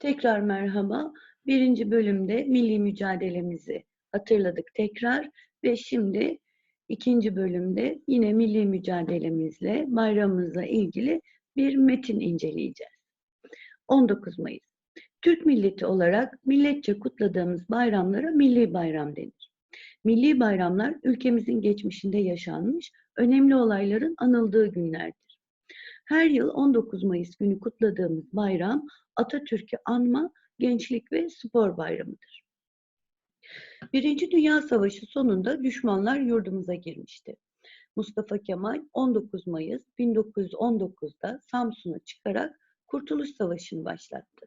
Tekrar merhaba. Birinci bölümde milli mücadelemizi hatırladık tekrar ve şimdi ikinci bölümde yine milli mücadelemizle, bayramımızla ilgili bir metin inceleyeceğiz. 19 Mayıs. Türk milleti olarak milletçe kutladığımız bayramlara milli bayram denir. Milli bayramlar ülkemizin geçmişinde yaşanmış önemli olayların anıldığı günlerdir. Her yıl 19 Mayıs günü kutladığımız bayram Atatürk'ü anma, gençlik ve spor bayramıdır. Birinci Dünya Savaşı sonunda düşmanlar yurdumuza girmişti. Mustafa Kemal 19 Mayıs 1919'da Samsun'a çıkarak Kurtuluş Savaşı'nı başlattı.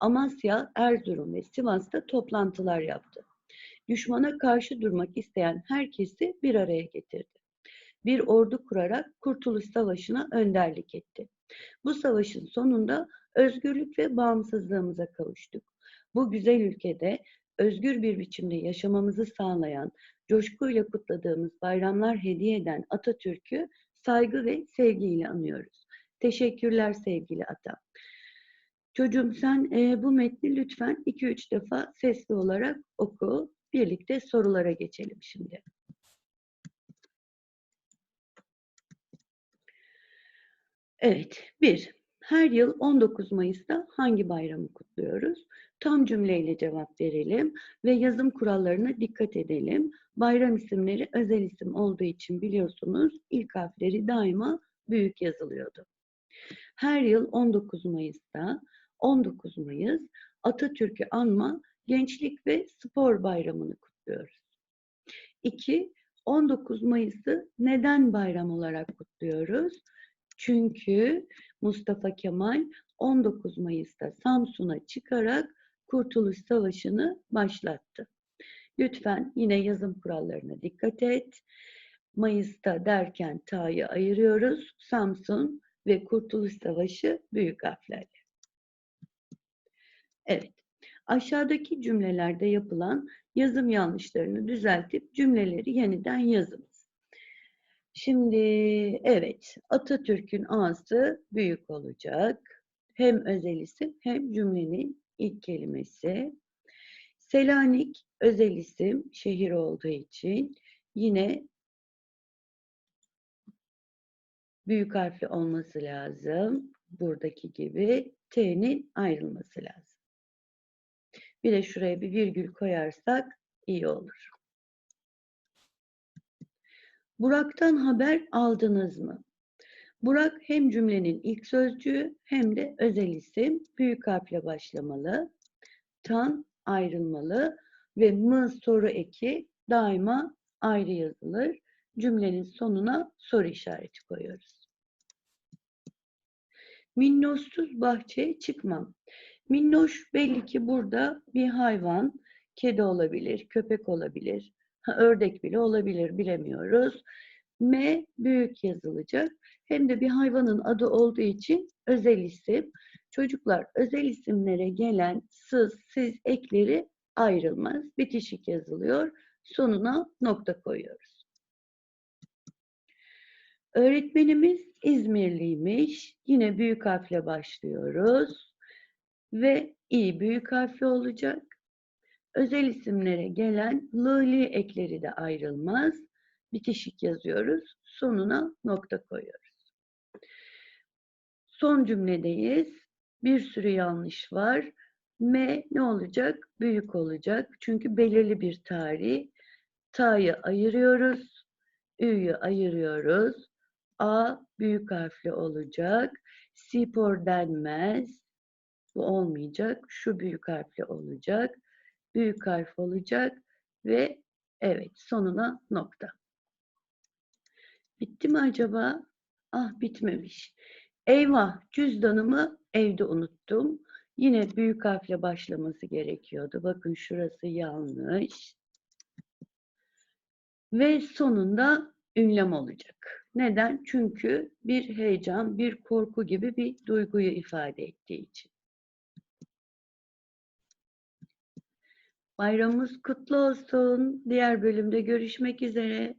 Amasya, Erzurum ve Sivas'ta toplantılar yaptı. Düşmana karşı durmak isteyen herkesi bir araya getirdi. Bir ordu kurarak Kurtuluş Savaşı'na önderlik etti. Bu savaşın sonunda özgürlük ve bağımsızlığımıza kavuştuk. Bu güzel ülkede özgür bir biçimde yaşamamızı sağlayan, coşkuyla kutladığımız bayramlar hediye eden Atatürk'ü saygı ve sevgiyle anıyoruz. Teşekkürler sevgili ata. Çocuğum sen e, bu metni lütfen 2-3 defa sesli olarak oku. Birlikte sorulara geçelim şimdi. Evet, bir. Her yıl 19 Mayıs'ta hangi bayramı kutluyoruz? Tam cümleyle cevap verelim ve yazım kurallarına dikkat edelim. Bayram isimleri özel isim olduğu için biliyorsunuz ilk harfleri daima büyük yazılıyordu. Her yıl 19 Mayıs'ta 19 Mayıs Atatürk'ü anma Gençlik ve Spor Bayramı'nı kutluyoruz. 2. 19 Mayıs'ı neden bayram olarak kutluyoruz? Çünkü Mustafa Kemal 19 Mayıs'ta Samsun'a çıkarak Kurtuluş Savaşı'nı başlattı. Lütfen yine yazım kurallarına dikkat et. Mayıs'ta derken ta'yı ayırıyoruz. Samsun ve Kurtuluş Savaşı büyük harflerle. Evet. Aşağıdaki cümlelerde yapılan yazım yanlışlarını düzeltip cümleleri yeniden yazınız. Şimdi evet Atatürk'ün A'sı büyük olacak. Hem özel isim hem cümlenin ilk kelimesi. Selanik özel isim şehir olduğu için yine büyük harfli olması lazım. Buradaki gibi T'nin ayrılması lazım. Bir de şuraya bir virgül koyarsak iyi olur. Burak'tan haber aldınız mı? Burak hem cümlenin ilk sözcüğü hem de özel isim büyük harfle başlamalı. Tan ayrılmalı ve mı soru eki daima ayrı yazılır. Cümlenin sonuna soru işareti koyuyoruz. Minnoşsuz bahçeye çıkmam. Minnoş belli ki burada bir hayvan, kedi olabilir, köpek olabilir, ha, ördek bile olabilir bilemiyoruz. M büyük yazılacak. Hem de bir hayvanın adı olduğu için özel isim. Çocuklar özel isimlere gelen sız, siz ekleri ayrılmaz. Bitişik yazılıyor. Sonuna nokta koyuyoruz. Öğretmenimiz İzmirliymiş. Yine büyük harfle başlıyoruz. Ve i büyük harfli olacak. Özel isimlere gelen lıli ekleri de ayrılmaz. Bitişik yazıyoruz. Sonuna nokta koyuyoruz. Son cümledeyiz. Bir sürü yanlış var. M ne olacak? Büyük olacak. Çünkü belirli bir tarih. Ta'yı ayırıyoruz. Ü'yü ayırıyoruz. A büyük harfli olacak. Spor denmez. Bu olmayacak. Şu büyük harfli olacak. Büyük harf olacak ve evet sonuna nokta. Bitti mi acaba? Ah bitmemiş. Eyvah cüzdanımı evde unuttum. Yine büyük harfle başlaması gerekiyordu. Bakın şurası yanlış. Ve sonunda ünlem olacak. Neden? Çünkü bir heyecan, bir korku gibi bir duyguyu ifade ettiği için. Bayramımız kutlu olsun. Diğer bölümde görüşmek üzere.